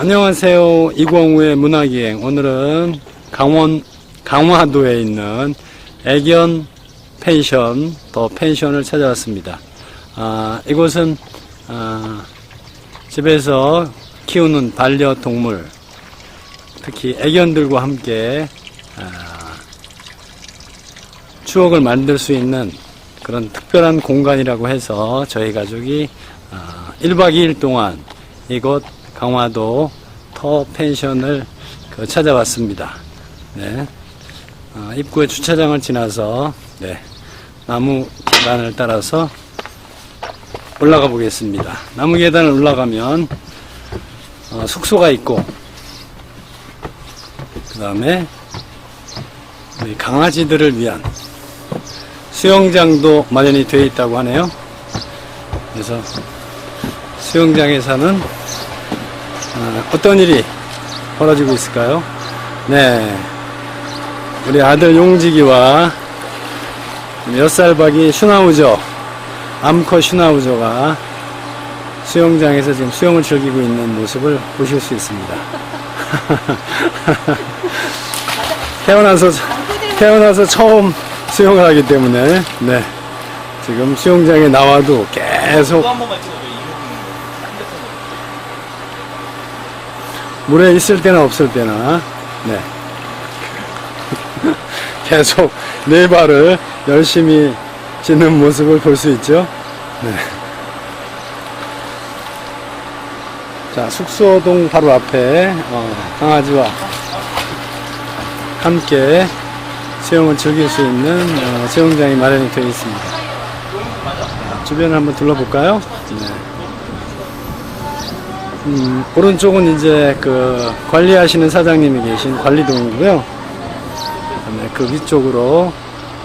안녕하세요. 이광우의 문화기행. 오늘은 강원, 강화도에 있는 애견 펜션, 더 펜션을 찾아왔습니다. 아, 이곳은, 아, 집에서 키우는 반려동물, 특히 애견들과 함께, 아, 추억을 만들 수 있는 그런 특별한 공간이라고 해서 저희 가족이 아, 1박 2일 동안 이곳 강화도 터 펜션을 그 찾아왔습니다. 네. 아, 입구에 주차장을 지나서 네. 나무 계단을 따라서 올라가 보겠습니다. 나무 계단을 올라가면 어, 숙소가 있고 그 다음에 강아지들을 위한 수영장도 마련이 되어 있다고 하네요. 그래서 수영장에서는 어, 어떤 일이 벌어지고 있을까요? 네. 우리 아들 용직이와 몇 살 박이 슈나우저, 암컷 슈나우저가 수영장에서 지금 수영을 즐기고 있는 모습을 보실 수 있습니다. 태어나서, 태어나서 처음 수영을 하기 때문에, 네. 지금 수영장에 나와도 계속 물에 있을 때나 없을 때나 네. 계속 네 발을 열심히 짖는 모습을 볼 수 있죠. 네. 자 숙소동 바로 앞에 어, 강아지와 함께 수영을 즐길 수 있는 어, 수영장이 마련이 되어 있습니다. 자, 주변을 한번 둘러볼까요? 네. 음, 오른쪽은 이제 그 관리하시는 사장님이 계신 관리동이고요. 그다음에 그 위쪽으로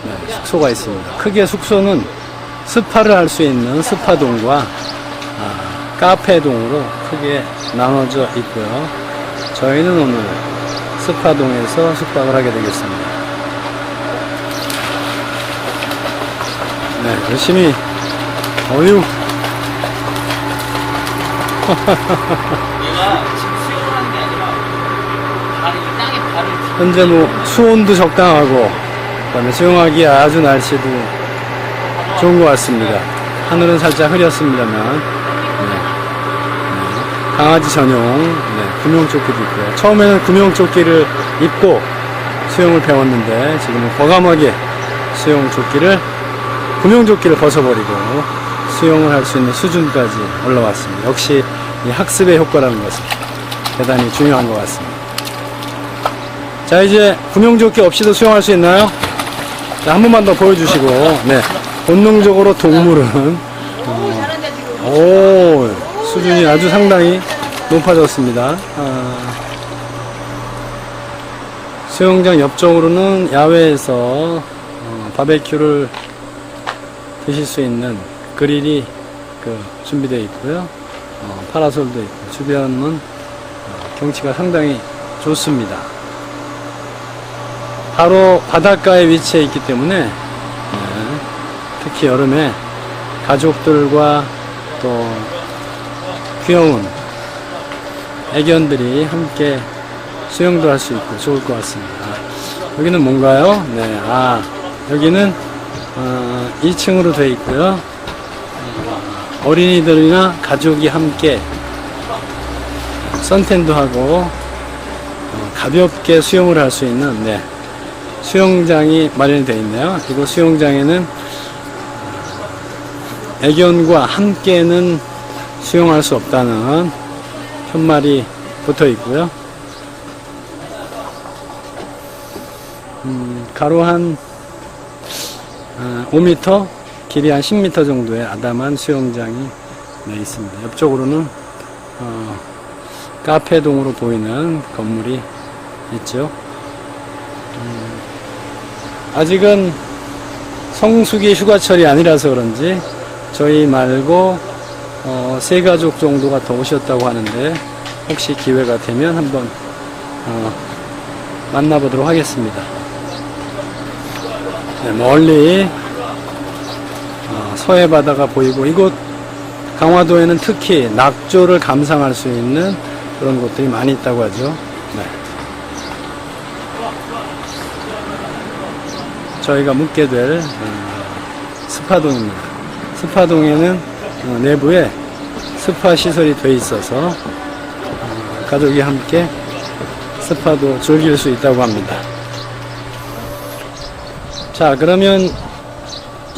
네, 숙소가 있습니다. 크게 숙소는 스파를 할 수 있는 스파동과 아, 카페동으로 크게 나눠져 있고요. 저희는 오늘 스파동에서 숙박을 하게 되겠습니다. 네, 열심히 어유 현재 뭐 수온도 적당하고 그다음에 수영하기 아주 날씨도 좋은 것 같습니다. 하늘은 살짝 흐렸습니다만 네. 네. 강아지 전용 네, 구명조끼도 있고요. 처음에는 구명조끼를 입고 수영을 배웠는데 지금은 과감하게 수영조끼를 구명조끼를 벗어버리고 수영을 할 수 있는 수준까지 올라왔습니다. 역시 이 학습의 효과라는 것은 대단히 중요한 것 같습니다. 자 이제 구명조끼 없이도 수영할 수 있나요? 자, 한 번만 더 보여주시고 네 본능적으로 동물은 어, 오 수준이 아주 상당히 높아졌습니다. 아, 수영장 옆쪽으로는 야외에서 어, 바베큐를 드실 수 있는 그릴이 그 준비되어 있고요. 어, 파라솔도 있고 주변은 어, 경치가 상당히 좋습니다. 바로 바닷가에 위치해 있기 때문에 네, 특히 여름에 가족들과 또 귀여운 애견들이 함께 수영도 할 수 있고 좋을 것 같습니다. 아, 여기는 뭔가요? 네, 아 여기는 어, 2층으로 되어 있고요. 어, 어린이들이나 가족이 함께 선탠도 하고 어, 가볍게 수영을 할 수 있는 네, 수영장이 마련이 되어 있네요. 이곳 수영장에는 애견과 함께는 수영할 수 없다는 편말이 붙어 있고요. 음, 가로 한 어, 5m, 길이 한 10m 정도의 아담한 수영장이 네, 있습니다. 옆쪽으로는 어, 카페동으로 보이는 건물이 있죠. 아직은 성수기 휴가철이 아니라서 그런지 저희 말고 어, 세 가족 정도가 더 오셨다고 하는데 혹시 기회가 되면 한번 어, 만나보도록 하겠습니다. 네, 멀리 어, 서해 바다가 보이고 이곳 강화도에는 특히 낙조를 감상할 수 있는 그런 곳들이 많이 있다고 하죠. 네. 저희가 묵게 될 어, 스파동입니다. 스파동에는 어, 내부에 스파 시설이 돼 있어서 어, 가족이 함께 스파도 즐길 수 있다고 합니다. 자, 그러면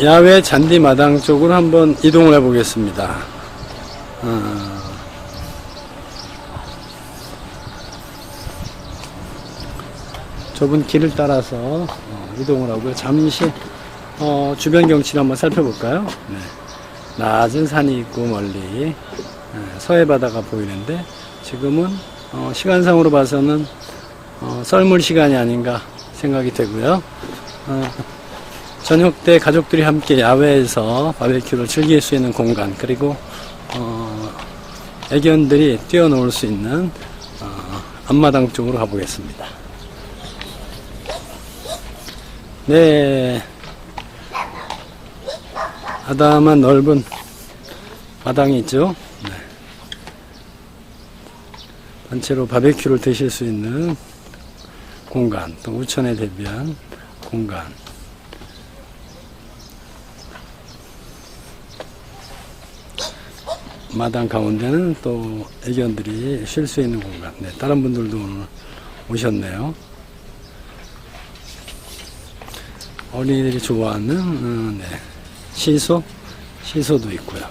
야외 잔디 마당 쪽으로 한번 이동을 해 보겠습니다. 어, 좁은 길을 따라서 어, 이동을 하고요. 잠시 어, 주변 경치를 한번 살펴볼까요? 네. 낮은 산이 있고 멀리 예, 서해 바다가 보이는데 지금은 어, 시간상으로 봐서는 어, 썰물 시간이 아닌가 생각이 되고요. 어, 저녁 때 가족들이 함께 야외에서 바베큐를 즐길 수 있는 공간 그리고 어, 애견들이 뛰어놀 수 있는 어, 앞마당 쪽으로 가보겠습니다. 네, 아담한 넓은 마당이 있죠. 네. 단체로 바베큐를 드실 수 있는 공간, 또 우천에 대비한 공간. 마당 가운데는 또 애견들이 쉴 수 있는 공간. 네, 다른 분들도 오늘 오셨네요. 어린이들이 좋아하는 음, 네, 시소, 시소도 있고요.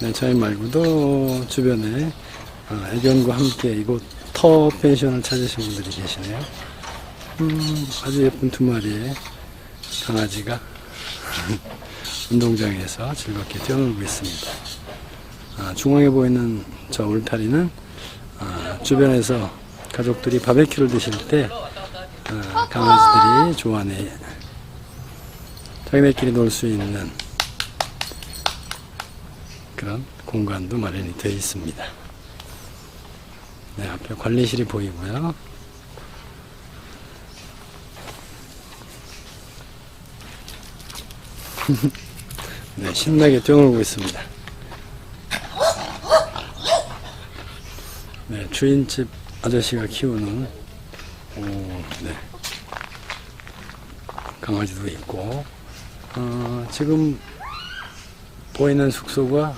네, 저희 말고도 주변에 어, 애견과 함께 이곳 터 펜션을 찾으신 분들이 계시네요. 음, 아주 예쁜 두 마리의 강아지가 운동장에서 즐겁게 뛰어놀고 있습니다. 아, 중앙에 보이는 저 울타리는 아, 주변에서 가족들이 바베큐를 드실 때 아, 강아지들이 좋아하는 자기네끼리 놀 수 있는 그런 공간도 마련이 되어 있습니다. 네, 앞에 관리실이 보이고요. 네, 신나게 뛰어놀고 있습니다. 네, 주인집 아저씨가 키우는 오, 네. 강아지도 있고 어, 지금 보이는 숙소가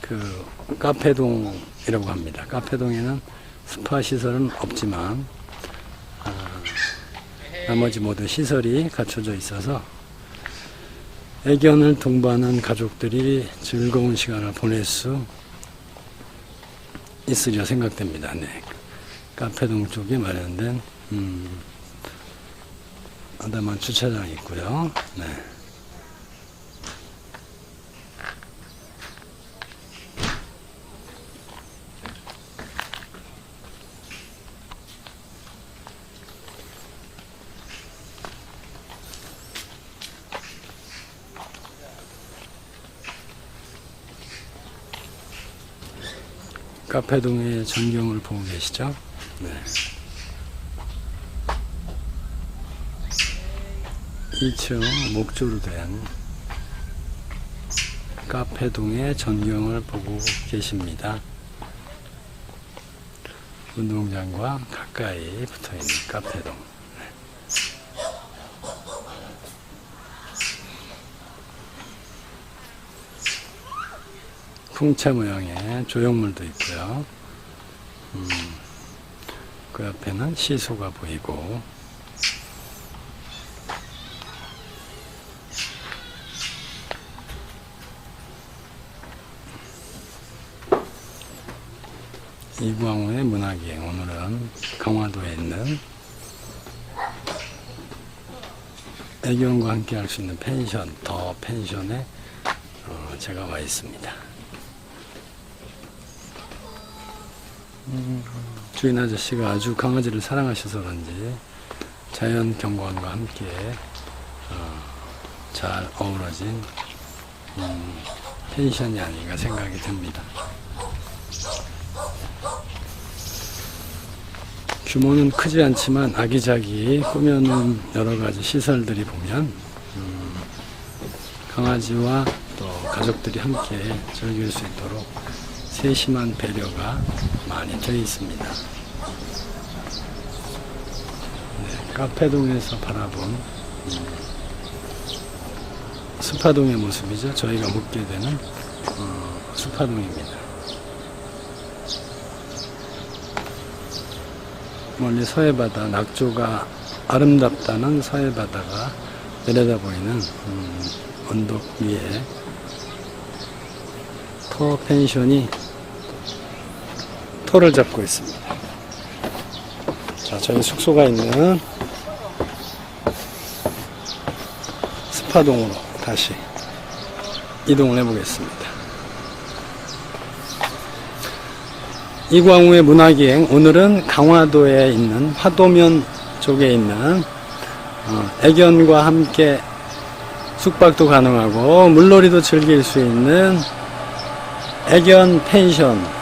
그 카페동이라고 합니다. 카페동에는 스파 시설은 없지만 아, 나머지 모두 시설이 갖춰져 있어서 애견을 동반한 가족들이 즐거운 시간을 보낼 수 있으리라 생각됩니다. 네. 카페동 쪽에 마련된 음, 아담한 주차장이 있고요. 네. 카페동의 전경을 보고 계시죠? 네. 2층 목조로 된 카페동의 전경을 보고 계십니다. 운동장과 가까이 붙어 있는 카페동. 풍차 모양의 조형물도 있고요. 음, 그 옆에는 시소가 보이고 이광호의 문학여행 오늘은 강화도에 있는 애견과 함께 할 수 있는 펜션 더 펜션에 어, 제가 와 있습니다. 주인 아저씨가 아주 강아지를 사랑하셔서 그런지 자연 경관과 함께 어, 잘 어우러진 음, 펜션이 아닌가 생각이 듭니다. 규모는 크지 않지만 아기자기 꾸며놓은 여러 가지 시설들이 보면 음, 강아지와 또 가족들이 함께 즐길 수 있도록 세심한 배려가 많이 되어 있습니다. 네, 카페동에서 바라본 음, 스파동의 모습이죠. 저희가 묵게 되는 어, 스파동입니다. 멀리 서해바다 낙조가 아름답다는 서해바다가 내려다보이는 음, 언덕 위에 터 펜션이 터를 잡고 있습니다. 자, 저희 숙소가 있는 스파동으로 다시 이동을 해보겠습니다. 이광우의 문화기행 오늘은 강화도에 있는 화도면 쪽에 있는 어, 애견과 함께 숙박도 가능하고 물놀이도 즐길 수 있는 애견 펜션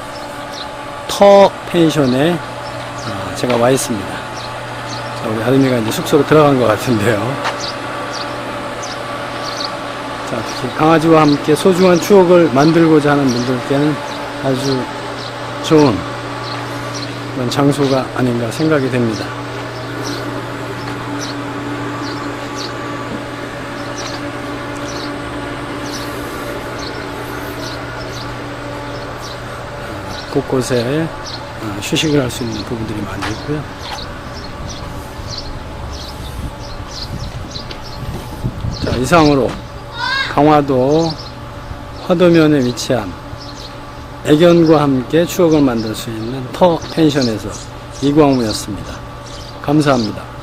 터 펜션에 어, 제가 와 있습니다. 자, 우리 아름이가 이제 숙소로 들어간 것 같은데요. 자, 특히 강아지와 함께 소중한 추억을 만들고자 하는 분들께는 아주 좋은 그런 장소가 아닌가 생각이 됩니다. 곳곳에 어, 휴식을 할 수 있는 부분들이 많이 있고요. 자, 이상으로 강화도 화도면에 위치한 애견과 함께 추억을 만들 수 있는 터 펜션에서 이광우였습니다. 감사합니다.